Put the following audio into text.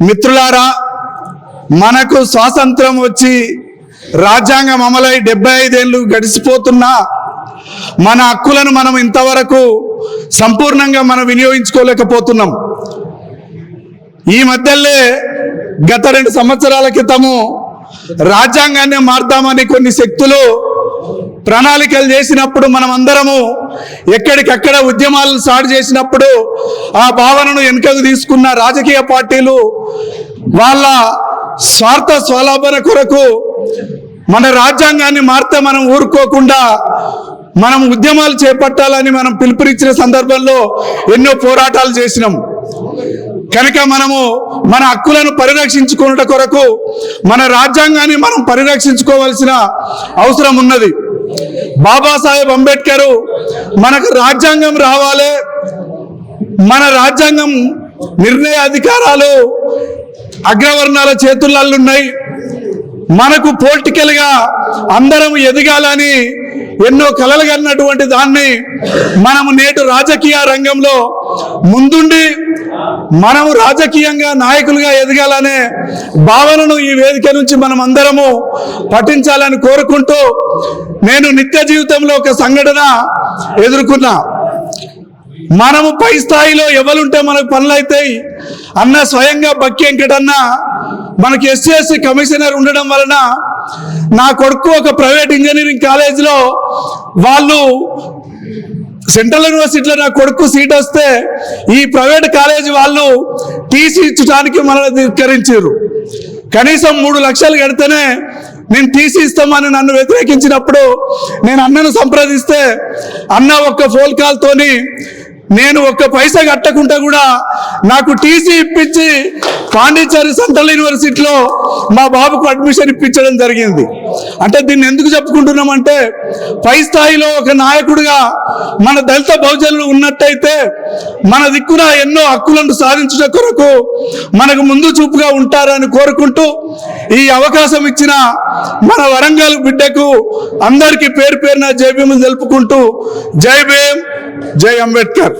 మిత్రులారా మనకు స్వాతంత్రం వచ్చి రాజ్యాంగం అమలై డెబ్బై ఐదేళ్ళు గడిచిపోతున్నా మన హక్కులను మనం ఇంతవరకు సంపూర్ణంగా మనం వినియోగించుకోలేకపోతున్నాం. ఈ మధ్యలో గత రెండు సంవత్సరాల క్రితము రాజ్యాంగాన్ని మార్దామని కొన్ని శక్తులు ప్రణాళికలు చేసినప్పుడు మనం అందరము ఎక్కడికక్కడ ఉద్యమాలను స్టార్ట్ చేసినప్పుడు ఆ భావనను వెనుకకు తీసుకున్న రాజకీయ పార్టీలు వాళ్ళ స్వార్థ స్వలాభన కొరకు మన రాజ్యాంగాన్ని మారితే మనం ఊరుకోకుండా మనం ఉద్యమాలు చేపట్టాలని మనం పిలుపునిచ్చిన సందర్భంలో ఎన్నో పోరాటాలు చేసినాం. కనుక మనము మన హక్కులను పరిరక్షించుకున్నట కొరకు మన రాజ్యాంగాన్ని మనం పరిరక్షించుకోవాల్సిన అవసరం ఉన్నది. బాబాసాహెబ్ అంబేద్కర్ మనకు రాజ్యాంగం రావాలి. మన రాజ్యాంగం నిర్ణయ అధికారాలు అగ్రవర్ణాల చేతులలో ఉన్నాయి మనకు పొలిటికల్గా అందరం ఎదగాలని ఎన్నో కలలు కన్నటువంటి దాన్ని మనము నేటి రాజకీయ రంగంలో ముందుండి మనము రాజకీయంగా నాయకులుగా ఎదగాలనే భావనను ఈ వేదిక నుంచి మనం అందరము పఠించాలని కోరుకుంటూ నేను నిత్య జీవితంలో ఒక సంఘటన ఎదుర్కొన్నా. మనము పై స్థాయిలో ఎవరుంటే మనకు పనులు అవుతాయి అన్న స్వయంగా బక్కి వెంకటన్న మనకి ఎస్సీఎస్సీ కమిషనర్ ఉండడం వలన నా కొడుకు ఒక ప్రైవేట్ ఇంజనీరింగ్ కాలేజీలో వాళ్ళు సెంట్రల్ యూనివర్సిటీలో నా కొడుకు సీట్ వస్తే ఈ ప్రైవేట్ కాలేజీ వాళ్ళు టీసీ ఇచ్చడానికి మనల్ని ధిక్కరించారు. కనీసం మూడు లక్షలు కడితేనే నేను టీసీ ఇస్తామని నన్ను వ్యతిరేకించినప్పుడు నేను అన్నను సంప్రదిస్తే అన్న ఒక్క ఫోన్ కాల్తోని నేను ఒక్క పైసా కట్టకుండా కూడా నాకు టీసీ ఇప్పించి పాండిచేరి సెంట్రల్ యూనివర్సిటీలో మా బాబుకు అడ్మిషన్ ఇప్పించడం జరిగింది. అంటే దీన్ని ఎందుకు చెప్పుకుంటున్నామంటే పై స్థాయిలో ఒక నాయకుడిగా మన దళిత బహుజనులు ఉన్నట్టయితే మన దిక్కున ఎన్నో హక్కులను సాధించుట కొరకు మనకు ముందు చూపుగా ఉంటారని కోరుకుంటూ ఈ అవకాశం ఇచ్చిన మన వరంగల్ బిడ్డకు అందరికీ పేరు పేరున జై భీమ్ తెలుపుకుంటూ జై భీమ్ జై అంబేద్కర్.